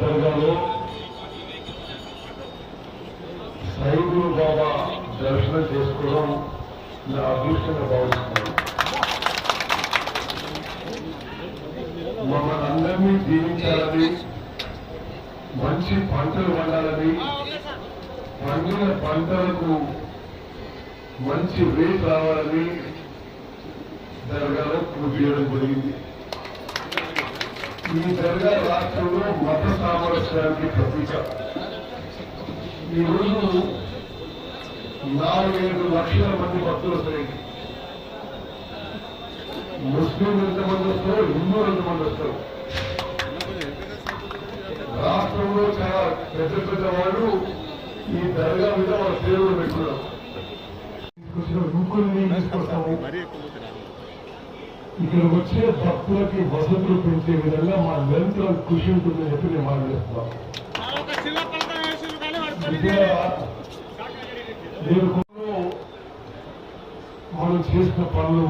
జాన్పాడ్ దర్గాలో బాబా దర్శనం చేసుకోవడం నా అదృష్టంగా భావిస్తున్నాను. మమ్మల్ని అందరినీ జీవించాలని మంచి పంటలు పండాలని పండిన పంటలకు మంచి రేట్ రావాలని దర్గాలో కృషి చేయడం జరిగింది. ఈ దర్గా రాష్ట్రంలో మత సామరస్యానికి ప్రతీక. ఈరోజు నాలుగైదు లక్షల మంది భక్తులు వస్తాయి ముస్లింలు ఎంతమంది వస్తారు హిందువులు ఎంతమంది వస్తారు? రాష్ట్రంలో చాలా పెద్ద పెద్ద వాళ్ళు ఈ దర్గా మీద వాళ్ళ పేరు పెట్టుకున్నారు. తీసుకొచ్చిన యువకుల్ని తీసుకొస్తాము. ఇక్కడ వచ్చే భక్తులకి వసతులు పెంచే విధంగా మా నిరంతరం కృషి ఉంటుందని చెప్పి నేను మాట్లాడుతున్నాను ఒక చిన్న పలకం వేసిండ్రు కానీ వాడు పని విద్య నేను కొన్ని మనం చేసిన పనులు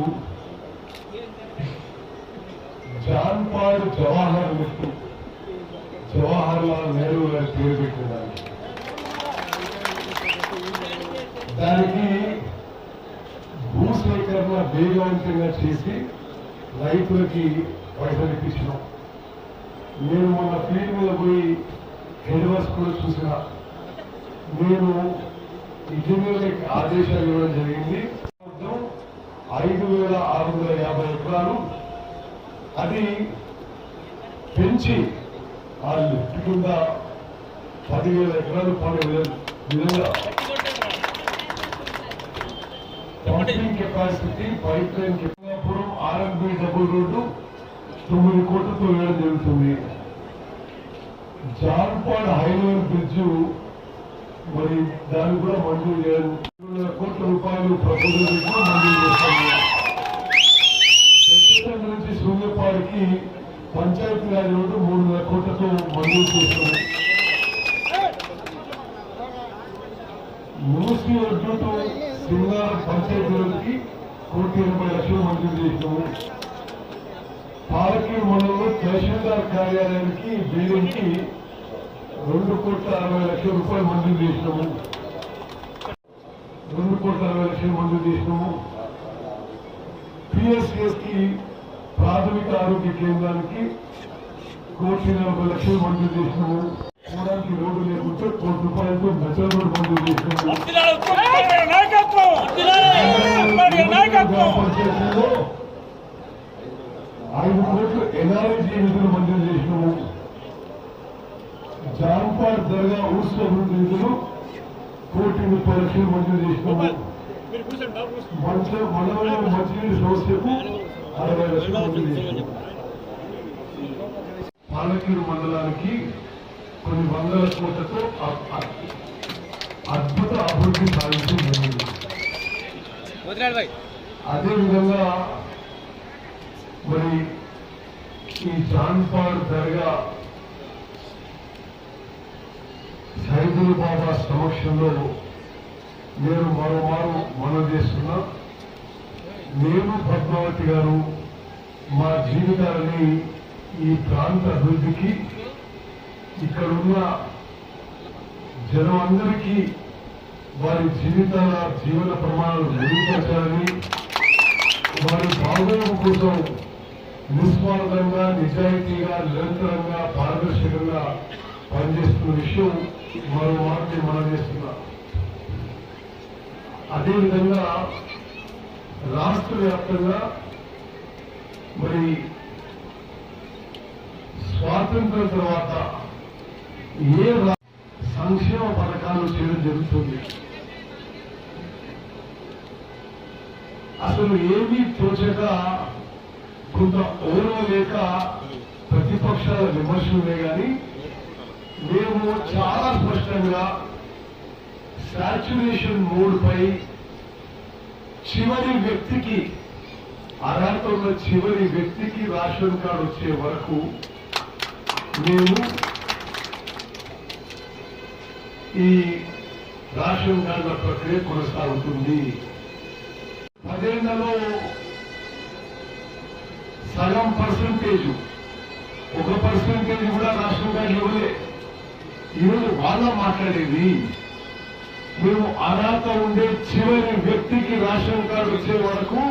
జాన్పాడ్ జవహర్ నెహ్రూ జవహర్ లాల్ నెహ్రూ గారి పేరు పెట్టిన దానికి దానికి భూసేకరణ వేగవంతంగా చేసి రైతులకి పైసలు ఇప్పించినాం. నేను మొన్న ఫీల్డ్ మీద పోయి హెడ్వర్స్ కూడా చూసిన. నేను ఇంజనీర్లకి ఆదేశాలు ఇవ్వడం జరిగింది. ఐదు వేల ఆరు వందల యాభై ఎకరాలు అది పెంచి ఆ లిఫ్ట్ కింద పదివేల ఎకరాలు పడే విధంగా pumping capacity pipe line capacity RMP double road తొమ్మిది కోట్లతో వేయడం జరుగుతుంది. జాన్పాడ్ హైవే బ్రిడ్జ్ మరి దాన్ని కూడా మంజూరు చేయడం. కోట్ల రూపాయలు ప్రభుత్వం మంజూరు చేస్తాము. ప్రస్తుతం నుంచి సూర్యపాడికి పంచాయతీ రాజ్ రోడ్డు మూడు వేల కోట్లతో మంజూరు చేస్తుంది మున్సిపల్ ఒడ్డు టు పంచాయతీ రోడ్డుకి కోటి ఎనభై లక్షలు మంజూరు చేసినాము పాలకీ మండలంలో తహసీల్దార్ కార్యాలయానికి బిల్డింగ్కి రెండు కోట్ల అరవై లక్షల రూపాయలు మంజూరు చేసినాము రెండు కోట్ల అరవై లక్షలు మంజూరు చేసినాము పిఎస్సిఎస్కి ప్రాథమిక ఆరోగ్య కేంద్రానికి కోటి నలభై లక్షలు మంజూరు చేసినాము పోవడానికి రోడ్డు లేకుంటే కోటి రూపాయలతో మెట్రో రోడ్డు మంజూరు చేసినాము ఐదు కోట్లు ఎన్ఆర్ఐజీ నిధులు మంజూరు చేసినాము. జాన్పాడ్ దర్గా అభివృద్ధి నిధులు కోటి ముప్పై లక్షలు మంజూరు చేసినాము. మంచ మండలంలో మంచినీరు సమస్యకు అరవై లక్షలు మంజూరు చేసినాము. పాలకీరు మండలానికి కొన్ని వందల కోట్లతో అద్భుత అభివృద్ధి సాధించడం జరిగింది అదేవిధంగా మరి ఈ జాన్పాడ్ దర్గా సైదుల్ బాబా సమక్షంలో నేను మరోమారు మనం చేస్తున్నా. నేను పద్మావతి గారు మా జీవితాలని ఈ ప్రాంత అభివృద్ధికి ఇక్కడున్న జనం అందరికీ వారి జీవితాల జీవన ప్రమాణాలు మెరుగుపరచాలని వారి బాగోగు కోసం నిస్వార్థంగా నిజాయితీగా నిరంతరంగా పారదర్శకంగా పనిచేస్తున్న విషయం మరో మాట మనం చేస్తున్నా. అదేవిధంగా రాష్ట్ర వ్యాప్తంగా మరి స్వాతంత్రం తర్వాత ఏ సంక్షేమ పథకాలు చేయడం జరుగుతుంది. అసలు ఏమీ తోచక కొంత ఓర్వ లేక ప్రతిపక్షాల విమర్శలే కానీ మేము చాలా స్పష్టంగా సాచురేషన్ మోడ్ పై చివరి వ్యక్తికి అర్హత ఉన్న చివరి వ్యక్తికి రేషన్ కార్డు వచ్చే వరకు మేము ఈ రాష్ట్రం కార్డుల ప్రక్రియ కొనసాగుతుంది. పదేళ్ళలో సగం పర్సంటేజ్ ఒక పర్సంటేజ్ కూడా రాష్ట్రం కార్డు ఇవ్వలే. ఈరోజు వాళ్ళ మాట్లాడేది మేము అర్హత ఉండే చివరి వ్యక్తికి రేషన్ కార్డు వచ్చే వరకు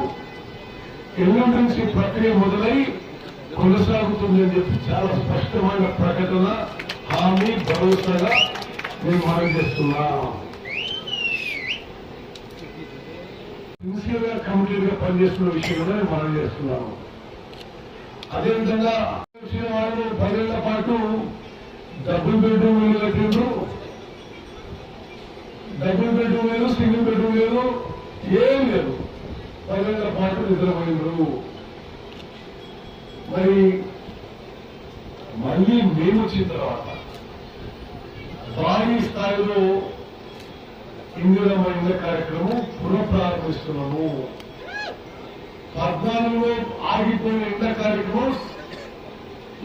ఎమర్జెన్సీ ప్రక్రియ మొదలై కొనసాగుతుందని చెప్పి చాలా స్పష్టమైన ప్రకటన హామీ భరోసాగా మేము మనం చేస్తున్నాం. సిన్సియర్గా పనిచేస్తున్న విషయం కూడా మేము మనం చేస్తున్నాము అదేవిధంగా వాళ్ళు పదేళ్ళ పాటు డబుల్ బెడ్రూమ్ ఇల్లు కట్టిండ్రు. డబుల్ బెడ్రూమ్ లేదు సింగిల్ బెడ్రూమ్ లేదు ఏం లేదు. పదేళ్ళ పాటు నిద్రపోయినరు. మరి మళ్ళీ మేము వచ్చిన తర్వాత భారీ స్థాయిలో ఇందిరమైన కార్యక్రమం పునఃప్రారంభిస్తున్నాము. పద్నాలుగులో ఆగిపోయిన ఎండ కార్యక్రమం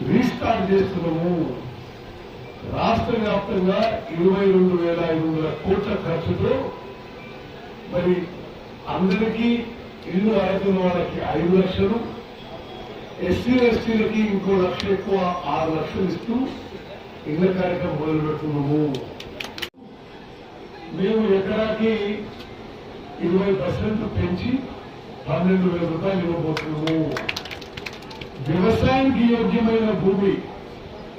రీస్టార్ట్ చేస్తున్నాము. రాష్ట్ర వ్యాప్తంగా ఇరవై రెండు వేల ఐదు వందల కోట్ల ఖర్చుతో మరి అందరికీ ఇల్లు అడుగుతున్న వాళ్ళకి ఐదు లక్షలు ఎస్సీ ఎస్టీలకి ఇంకో లక్ష ఎక్కువ ఆరు లక్షలు ఇస్తూ ఇళ్ళ కార్యక్రమం మొదలు పెడుతున్నాము. మేము ఎకరాకి ఇరవై పర్సెంట్ పెంచి పన్నెండు వేల రూపాయలు ఇవ్వబోతున్నాము. వ్యవసాయానికి యోగ్యమైన భూమి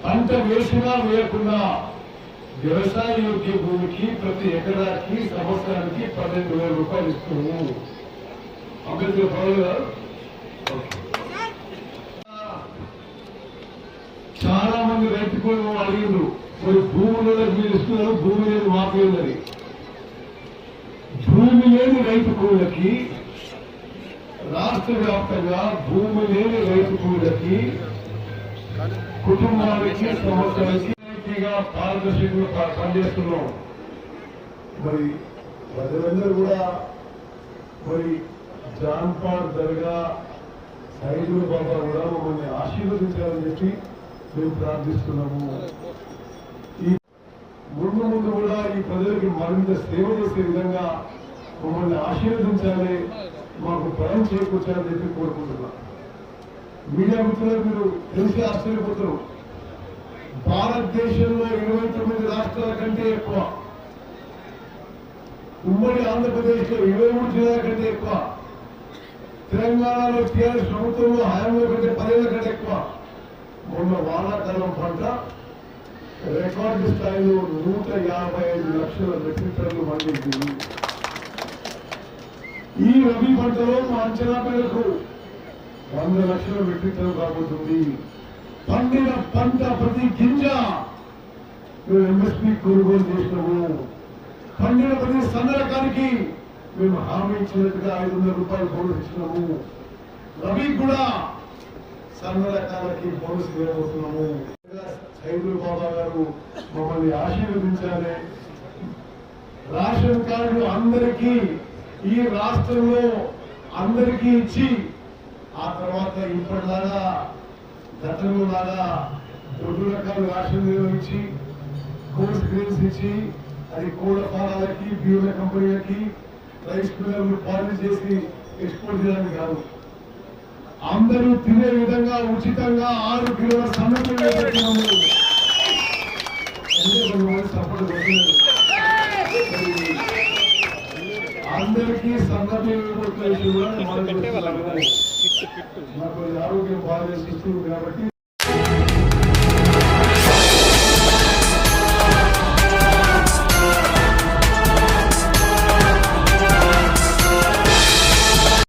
పంట వేసినా వేయకుండా వ్యవసాయ యోగ్య భూమికి ప్రతి ఎకరాకి సంవత్సరానికి పన్నెండు వేల రూపాయలు ఇస్తున్నాము. అంబేద్కర్ చాలా మంది వాళ్ళు అడిగిండ్రు. మరి భూములలో మీరు ఇస్తున్నారు భూమి లేదు మాకేందని భూమి లేని రైతు కూలకి రాష్ట్ర వ్యాప్తంగా భూమి లేని రైతు కూలకి కుటుంబానికి సంవత్సరానికి పారదర్శకంగా పనిచేస్తున్నాం. మరి ప్రజలందరూ కూడా మరి జాన్పాడ్ దర్గా సైదుల్ బాబా కూడా మమ్మల్ని ఆశీర్వదించాలని చెప్పి మేము ప్రార్థిస్తున్నాము. ఈ ముందు ముందు కూడా ఈ ప్రజలకి మరింత సేవ చేసే విధంగా మమ్మల్ని ఆశీర్వదించాలి మాకు భయం చేకూర్చాలని చెప్పి కోరుకుంటున్నా. మీడియా మిత్రులకు మీరు తెలిసి ఆశ్చర్యపోతారు. భారతదేశంలో ఇరవై తొమ్మిది రాష్ట్రాల కంటే ఎక్కువ ఉమ్మడి ఆంధ్రప్రదేశ్లో ఇరవై మూడు జిల్లాల కంటే ఎక్కువ తెలంగాణలో టీఆర్ఎస్ ప్రభుత్వంలో హయాంలో కంటే పదేళ్ళ కంటే ఎక్కువ మొన్న వానాకాలం పంట రికార్డు స్థాయిలో నూట యాభై ఐదు లక్షల మెట్రిక్ టన్నులు పండించింది. ఈ రబీ పంటలో మా అంచనా మేరకు వంద లక్షల మెట్రిక్ టన్ను కాబోతుంది పండిన పంట ప్రతి గింజ మేము ఎంఎస్పీ కొనుగోలు చేసినాము. పండిన ప్రతి సందరకానికి మేము హామీ ఇచ్చినట్టుగా ఐదు వందల రూపాయలు బోనస్ ఇచ్చినాము. రవి కూడా సన్న రకాలకి బోనస్ ఇవ్వబోతున్నాము సైదుల్ బాబా గారు మమ్మల్ని ఆశీర్వదించాలి రేషన్ కార్డు అందరికీ ఈ రాష్ట్రంలో అందరికీ ఇచ్చి ఆ తర్వాత ఇప్పటిలాగా గతంలో లాగా రెండు రకాల రేషన్ నిర్వహించి కోర్స్ గ్రీన్స్ ఇచ్చి అది కోళ్ళ ఫారాలకి బియ్యుల కంపెనీలకి రైస్ మిల్లర్లు పాలన చేసి ఎక్స్పోర్ట్ చేయడానికి కాదు. అందరూ తినే విధంగా ఉచితంగా ఆరు కిలోల సన్నపిల్ల పెట్టినాము అందరికీ సన్నపిల్లలు నాకు ఆరోగ్యం బాగా చేస్తుంది కాబట్టి